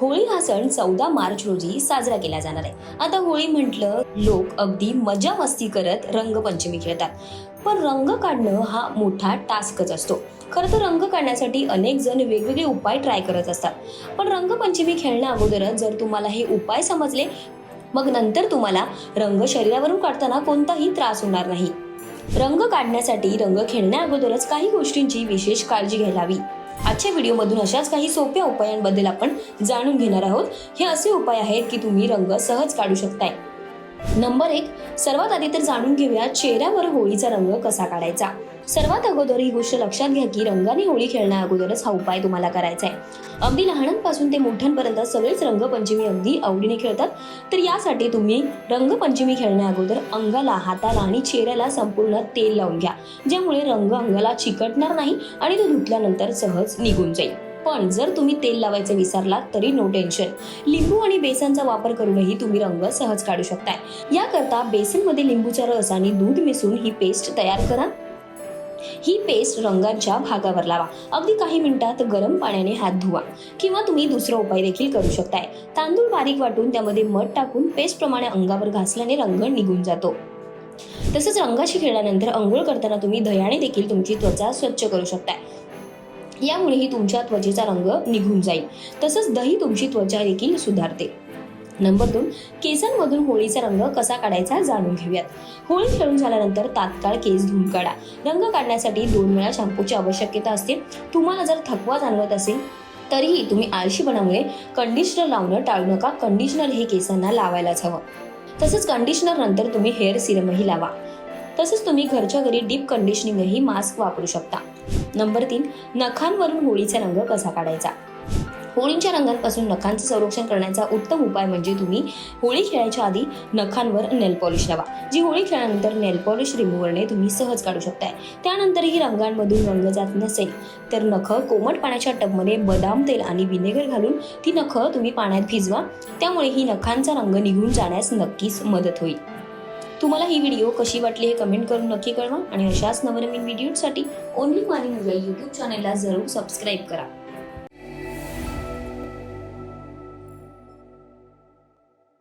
होळी हा सण चौदा मार्च रोजी साजरा केला जाणार आहे. आता होळी म्हटलं लोक अगदी मजा मस्ती करत रंगपंचमी खेळतात. पण रंग काढणं हा मोठा टास्कच असतो. खरं तर रंग काढण्यासाठी अनेक जण वेगवेगळे उपाय ट्राय करत असतात. पण रंगपंचमी खेळण्या अगोदरच जर तुम्हाला हे उपाय समजले मग नंतर तुम्हाला रंग शरीरावरून काढताना कोणताही त्रास होणार नाही. रंग काढण्यासाठी रंग खेळण्या अगोदरच काही गोष्टींची विशेष काळजी घ्यायला हवी. आजच्या व्हिडिओमधून अशाच काही सोप्या उपायांबद्दल आपण जाणून घेणार आहोत. हे असे उपाय आहेत की तुम्ही रंग सहज काढू शकताय. नंबर एक सर्वात आधी तर जाणून घेऊया चेहऱ्यावर होळीचा रंग कसा काढायचा. सर्वात अगोदर ही गोष्ट लक्षात घ्या की रंगाने होळी खेळण्या अगोदरच हा उपाय तुम्हाला करायचा आहे अगदी लहानांपासून ते मोठ्यांपर्यंत सगळेच रंगपंचमी अगदी आवडीने खेळतात. तर यासाठी तुम्ही रंगपंचमी खेळण्या अगोदर अंगाला हाताला आणि चेहऱ्याला संपूर्ण तेल लावून घ्या. ज्यामुळे रंग अंगाला चिकटणार नाही आणि तो धुतल्यानंतर सहज निघून जाईल. पण जर तुम्ही तेल लावायचं विसरलात तरी नो टेन्शन लिंबू आणि बेसनचा वापर करूनही तुम्ही रंग सहज काढू शकताय. याकरता बेसनमध्ये लिंबूचा रस आणि दूध मिसळून ही पेस्ट तयार करा. ही पेस्ट रंगांच्या भागावर लावा. अगदी काही मिनिटात गरम पाण्याने हात धुवा. किंवा तुम्ही दुसरा उपाय देखील करू शकताय. तांदूळ बारीक वाटून त्यामध्ये मध टाकून पेस्ट प्रमाणे अंगावर घासल्याने रंग निघून जातो. तसंच रंगाशी खेळल्यानंतर अंघोळ करताना तुम्ही दह्याने देखील तुमची त्वचा स्वच्छ करू शकताय. यामुळेही तुमच्या त्वचेचा रंग निघून जाईल. तसंच दही तुमची त्वचा देखील सुधारते. नंबर दोन केसांमधून होळीचा रंग कसा काढायचा जाणून घेऊयात. होळी खेळून झाल्यानंतर तात्काळ केस धुवून काढा. रंग काढण्यासाठी दोन वेळा शॅम्पूची आवश्यकता असते. तुम्हाला जर थकवा जाणवत असेल तरीही तुम्ही आळशीपणामुळे कंडिशनर लावणं टाळू नका. कंडिशनर हे केसांना लावायलाच हवं. तसंच कंडिशनर नंतर तुम्ही हेअर सिरमही लावा. तसंच तुम्ही घरच्या घरी डीप कंडिशनिंगही मास्क वापरू शकता. नंबर तीन नखांवरून होळीचा रंग कसा काढायचा? होळीच्या रंगांपासून नखांचं संरक्षण करण्याचा उत्तम उपाय म्हणजे तुम्ही होळी खेळायच्या आधी नखांवर नेल पॉलिश लावा. जी होळी खेळल्यानंतर नेल पॉलिश रिमूव्हरने तुम्ही सहज काढू शकताय. त्यानंतरही रंगांमधून रंग जात नसेल तर नख कोमट पाण्याच्या टबमध्ये बदाम तेल आणि विनेगर घालून ती नख तुम्ही पाण्यात भिजवा. त्यामुळे ही नखांचा रंग निघून जाण्यास नक्कीच मदत होईल. तुम्हाला ही व्हिडिओ कशी वाटली हे कमेंट करून नक्की कळवा आणि अशाच नवनवीन व्हिडिओसाठी ओनली मानी मोबाईल यूट्यूब चॅनेलला जरूर सबस्क्राईब करा.